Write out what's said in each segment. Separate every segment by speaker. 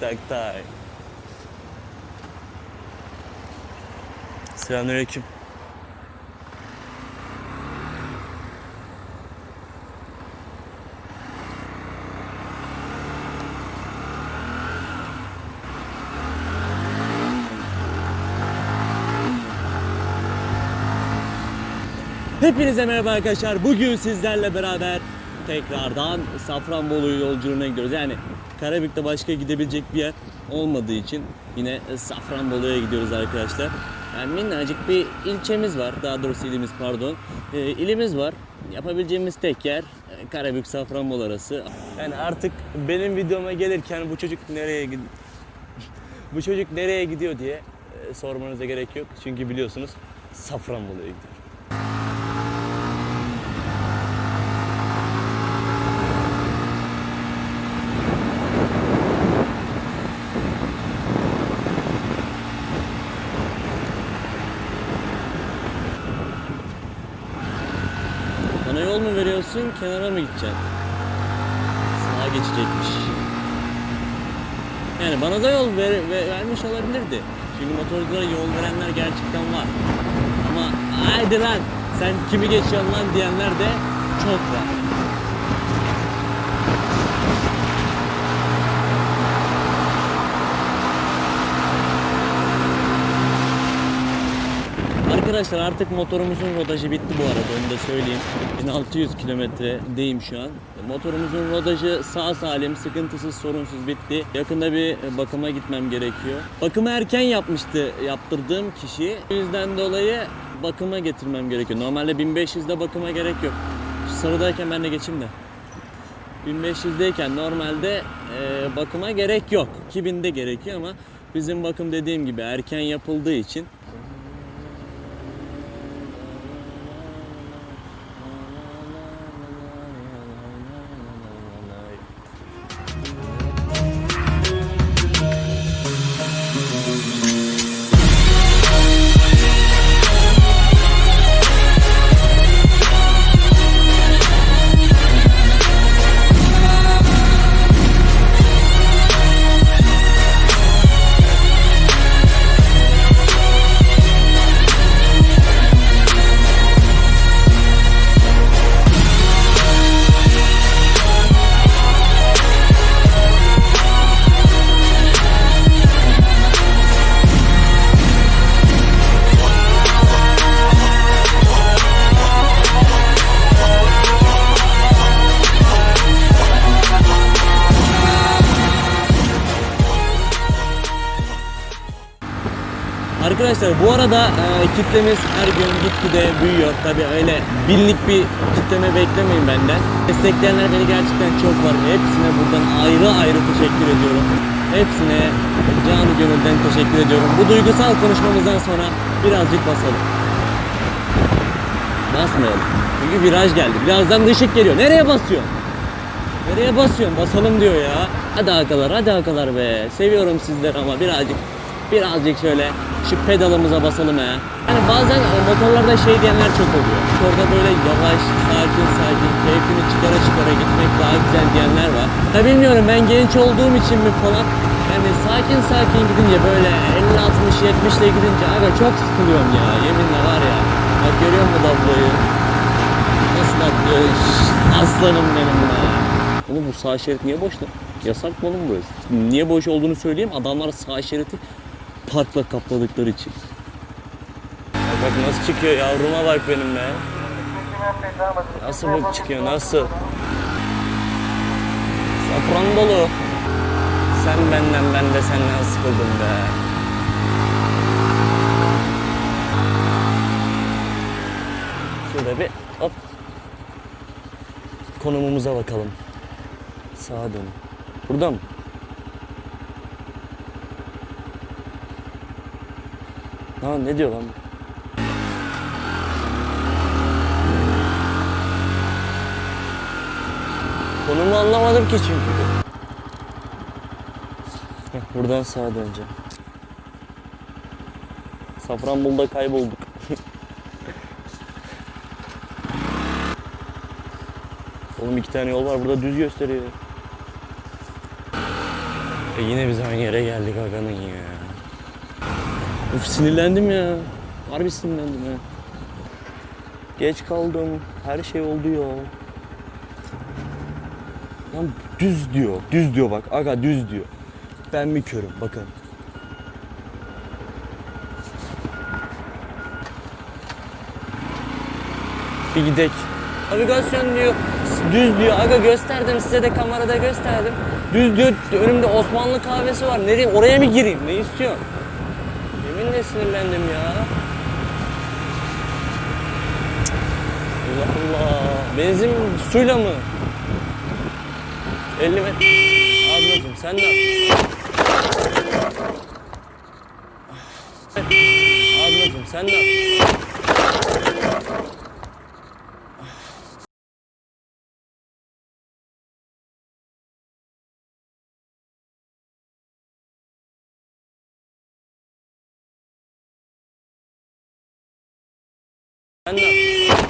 Speaker 1: Saktay. Selamünaleyküm. Hepinize merhaba arkadaşlar. Bugün sizlerle beraber tekrardan Safranbolu yolculuğuna gidiyoruz. Yani Karabük'te başka gidebilecek bir yer olmadığı için yine Safranbolu'ya gidiyoruz arkadaşlar. Yani minnacık bir ilçemiz var. Daha doğrusu ilimiz pardon. Ee, ilimiz var. Yapabileceğimiz tek yer e, Karabük Safranbolu arası. Yani artık benim videoma gelirken bu çocuk nereye gidiyor? bu çocuk nereye gidiyor diye e, sormanıza gerek yok. Çünkü biliyorsunuz Safranbolu'ya gidiyor. Bana yol mu veriyorsun, kenara mı gideceksin? Sağa geçecekmiş. Yani bana da yol ver- ver- vermiş olabilirdi. Çünkü motorculara yol verenler gerçekten var. Ama haydi lan sen kimi geçiyorsun lan diyenler de çok var. Arkadaşlar artık motorumuzun rodajı bitti bu arada onu da söyleyeyim. 1600 kilometredeyim şu an. Motorumuzun rodajı sağ salim, sıkıntısız, sorunsuz bitti. Yakında bir bakıma gitmem gerekiyor. Bakımı erken yapmıştı yaptırdığım kişi. O yüzden dolayı bakıma getirmem gerekiyor. Normalde 1500'de bakıma gerek yok. Sarıdayken ben de geçeyim de. 1500'deyken normalde e, bakıma gerek yok. 2000'de gerekiyor ama bizim bakım dediğim gibi erken yapıldığı için Arkadaşlar bu arada e, kitlemiz her gün gitgide büyüyor. Tabi öyle binlik bir kitleme beklemeyin benden. Destekleyenler beni gerçekten çok var. Hepsine buradan ayrı ayrı teşekkür ediyorum. Hepsine canı gönülden teşekkür ediyorum. Bu duygusal konuşmamızdan sonra birazcık basalım. Basmayalım. Çünkü viraj geldi. Birazdan da ışık geliyor. Nereye basıyorsun? Nereye basıyorsun? Basalım diyor ya. Hadi akalar, hadi akalar be. Seviyorum sizleri ama birazcık birazcık şöyle şu pedalımıza basalım ya. Yani bazen motorlarda şey diyenler çok oluyor. Motorda böyle yavaş, sakin sakin, keyfini çıkara çıkara gitmek daha güzel diyenler var. Ya bilmiyorum ben genç olduğum için mi falan. Yani sakin sakin gidince böyle 50 60 70 ile gidince aga çok sıkılıyorum ya. Yeminle var ya. Bak görüyor musun ablayı? Nasıl atlıyor? Aslanım benim be. Oğlum bu sağ şerit niye boş lan? Yasak mı oğlum burası? Niye boş olduğunu söyleyeyim. Adamlar sağ şeridi parkla kapladıkları için. Bak, nasıl çıkıyor yavruma bak benim be. Nasıl bak çıkıyor nasıl? Safran dolu. Sen benden ben de senden sıkıldım be. Şurada bir hop. Konumumuza bakalım. Sağa dön. Burada mı? Ha ne diyor lan? Konumu anlamadım ki çünkü. Buradan sağa döneceğim. Safranbolu'da kaybolduk. Oğlum iki tane yol var burada düz gösteriyor.
Speaker 2: E yine biz aynı yere geldik Hakan'ın ya. Uf sinirlendim ya. Harbi sinirlendim ya. Geç kaldım. Her şey oldu ya. Lan düz diyor. Düz diyor bak. Aga düz diyor. Ben mi körüm? Bakın. Bir gidek. Navigasyon diyor. Düz diyor. Aga gösterdim size de kamerada gösterdim. Düz diyor. Önümde Osmanlı kahvesi var. Nereye? Oraya mı gireyim? Ne istiyorsun? Yeminle sinirlendim ya. Allah Allah. Benzin suyla mı? 50 metre. Ablacığım sen ne yapıyorsun? Ablacığım sen ne yapıyorsun? Sen ne yapıyorsun?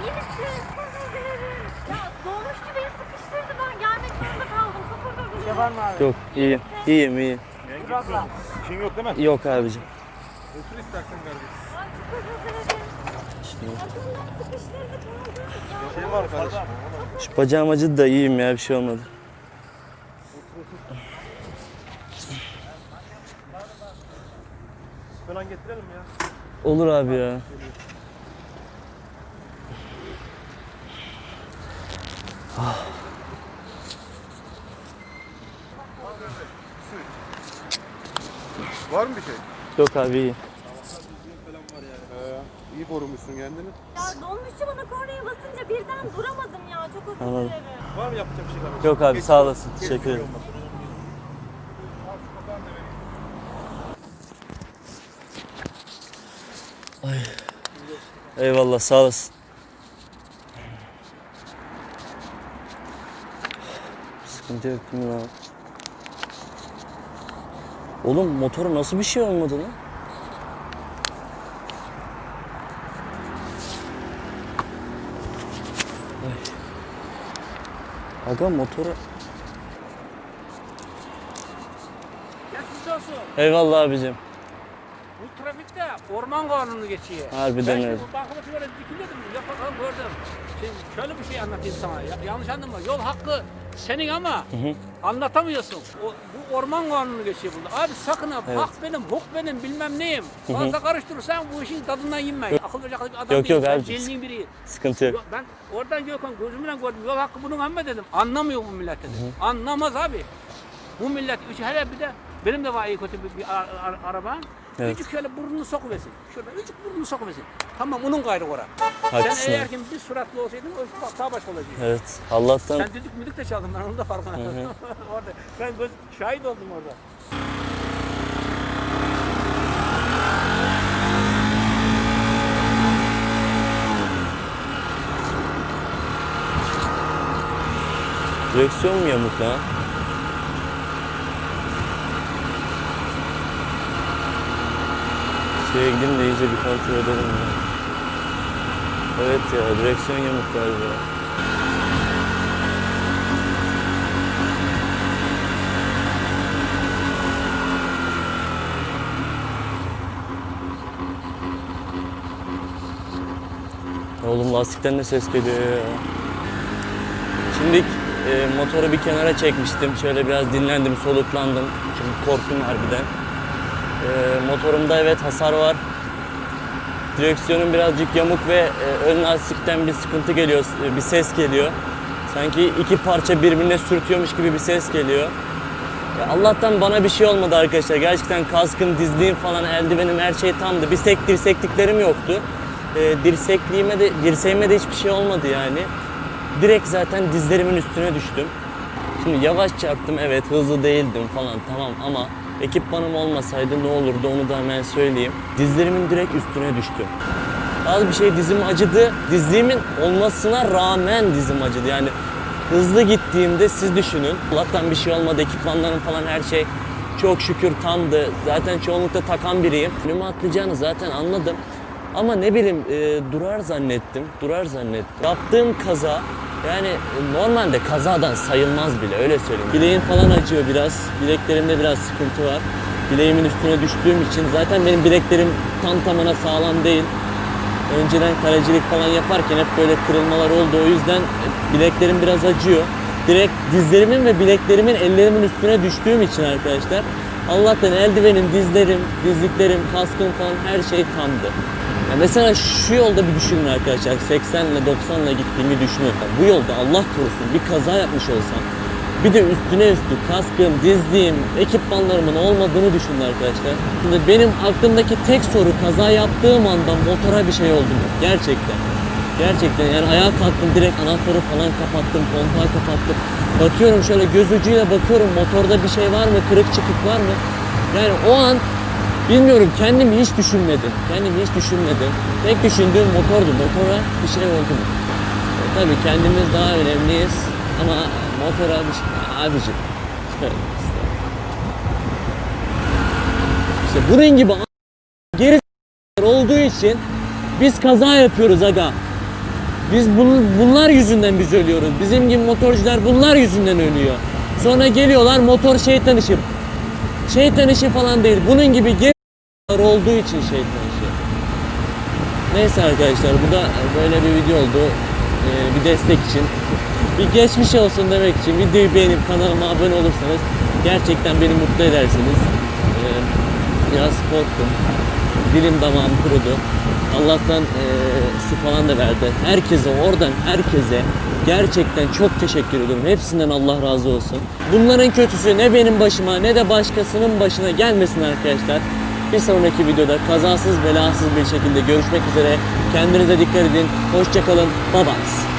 Speaker 3: İyi misin? Özür dilerim. Ya dolmuşçu beni sıkıştırdı ben gelmek zorunda kaldım. Çok özür dilerim.
Speaker 4: Var mı abi?
Speaker 2: Yok iyiyim. İyiyim iyiyim.
Speaker 5: İşin yok değil mi?
Speaker 2: Yok abicim.
Speaker 5: Otur istersen kardeşim. Şey var kardeşim.
Speaker 2: Şu bacağım acıdı da iyiyim ya bir şey olmadı.
Speaker 5: Falan getirelim ya.
Speaker 2: Olur abi ya.
Speaker 5: Var mı bir şey?
Speaker 2: Yok abi iyiyim.
Speaker 5: Ee, iyi korumuşsun kendini.
Speaker 3: Ya dolmuşçu bana kornaya basınca birden duramadım ya. Çok özür
Speaker 2: Anladım.
Speaker 3: dilerim.
Speaker 5: Var mı yapacak bir şey kardeşim?
Speaker 2: Yok abi sağ olasın. Teşekkür ederim.
Speaker 5: olmasın.
Speaker 2: Eyvallah sağ olasın. Sıkıntı yok değil mi lan? Oğlum motor nasıl bir şey olmadı lan? Ay. Aga motora...
Speaker 4: Geçmiş olsun.
Speaker 2: Eyvallah abicim.
Speaker 4: Bu trafikte orman kanunu geçiyor.
Speaker 2: Harbiden
Speaker 4: ben
Speaker 2: öyle.
Speaker 4: şimdi bakıma şöyle dikiliyordum. Yapakalım gördüm. Şimdi şöyle bir şey anlatayım sana. Ya- yanlış anlama. Yol hakkı senin ama anlatamıyorsun. O, bu orman kanunu geçiyor burada. Abi sakın ha.
Speaker 2: Evet.
Speaker 4: Hak benim, huk benim, bilmem neyim. Fazla karıştırırsan bu işin tadından yenme. Akıl verecek bir adam
Speaker 2: Yok,
Speaker 4: değil.
Speaker 2: yok
Speaker 4: Ben
Speaker 2: abicim.
Speaker 4: Bildiğin biri.
Speaker 2: Sıkıntı yok.
Speaker 4: Yok, ben oradan Gökhan gözümle gördüm. Yol hakkı bunun amma dedim. Anlamıyor bu millet dedim. Anlamaz abi. Bu millet üç hele bir de benim de var iyi kötü bir, bir ara- ara- araba.
Speaker 2: Evet.
Speaker 4: Ücük şöyle burnunu sokuversin. Şurada ücük burnunu sokuversin. Tamam onun gayrı ora.
Speaker 2: Haklısın
Speaker 4: Sen eğer ki bir suratlı olsaydın o bak daha başka olacaktı.
Speaker 2: Evet. Allah'tan
Speaker 4: Sen düdük müdük de çaldın ben onun da farkına. orada. Ben göz, şahit oldum orada.
Speaker 2: direksiyon mu yamuk lan? Şeye gideyim de iyice bir kontrol edelim ya. Evet ya direksiyon yamuk galiba. Oğlum lastikten de ses geliyor ya. Şimdi e, motoru bir kenara çekmiştim. Şöyle biraz dinlendim, soluklandım. Çünkü korktum harbiden. E, motorumda evet hasar var. Direksiyonum birazcık yamuk ve e, ön lastikten bir sıkıntı geliyor, e, bir ses geliyor. Sanki iki parça birbirine sürtüyormuş gibi bir ses geliyor. Allah'tan bana bir şey olmadı arkadaşlar. Gerçekten kaskım, dizliğim falan, eldivenim her şey tamdı. Bir sek dirsekliklerim yoktu. E, dirsekliğime de, dirseğime de hiçbir şey olmadı yani. Direkt zaten dizlerimin üstüne düştüm. Şimdi yavaş çarptım evet hızlı değildim falan tamam ama ekipmanım olmasaydı ne olurdu onu da hemen söyleyeyim. Dizlerimin direkt üstüne düştüm. Az bir şey dizim acıdı. Dizliğimin olmasına rağmen dizim acıdı. Yani hızlı gittiğimde siz düşünün. Allah'tan bir şey olmadı. Ekipmanlarım falan her şey
Speaker 1: Çok şükür tamdı. Zaten çoğunlukla takan biriyim. Önüme atlayacağını zaten anladım. Ama ne bileyim e, durar zannettim. Durar zannettim. Yaptığım kaza yani e, normalde kazadan sayılmaz bile öyle söyleyeyim. Bileğim falan acıyor biraz. Bileklerimde biraz sıkıntı var. Bileğimin üstüne düştüğüm için zaten benim bileklerim tam tamına sağlam değil. Önceden kalecilik falan yaparken hep böyle kırılmalar oldu. O yüzden bileklerim biraz acıyor. Direkt dizlerimin ve bileklerimin ellerimin üstüne düştüğüm için arkadaşlar. Allah'tan eldivenim, dizlerim, dizliklerim, kaskım falan her şey tamdı. Ya mesela şu yolda bir düşünün arkadaşlar. 80 ile 90 ile gittiğimi düşünün. Bu yolda Allah korusun bir kaza yapmış olsam bir de üstüne üstü kaskım, dizliğim, ekipmanlarımın olmadığını düşünün arkadaşlar. Şimdi benim aklımdaki tek soru kaza yaptığım anda motora bir şey oldu mu? Gerçekten. Gerçekten yani ayağa kalktım direkt anahtarı falan kapattım, kontağı kapattım. Bakıyorum şöyle göz ucuyla bakıyorum motorda bir şey var mı, kırık çıkık var mı? Yani o an bilmiyorum kendimi hiç düşünmedim. Kendimi hiç düşünmedim. Tek düşündüğüm motordu. Motora bir şey oldu mu? E, tabii kendimiz daha önemliyiz ama motora bir şey... Abicim. İşte. Bunun gibi geri olduğu için biz kaza yapıyoruz aga. Biz bun, bunlar yüzünden biz ölüyoruz. Bizim gibi motorcular bunlar yüzünden ölüyor. Sonra geliyorlar motor şeytan işi. Şeytan işi falan değil. Bunun gibi olduğu için şeytan işi. Neyse arkadaşlar bu da böyle bir video oldu. Ee, bir destek için. Bir geçmiş olsun demek için videoyu beğenip kanalıma abone olursanız gerçekten beni mutlu edersiniz. Ee, biraz korktum. Dilim damağım kurudu. Allah'tan eee, su falan da verdi. Herkese oradan herkese gerçekten çok teşekkür ediyorum. Hepsinden Allah razı olsun. Bunların kötüsü ne benim başıma ne de başkasının başına gelmesin arkadaşlar. Bir sonraki videoda kazasız belasız bir şekilde görüşmek üzere. Kendinize dikkat edin. Hoşçakalın. Bye bye.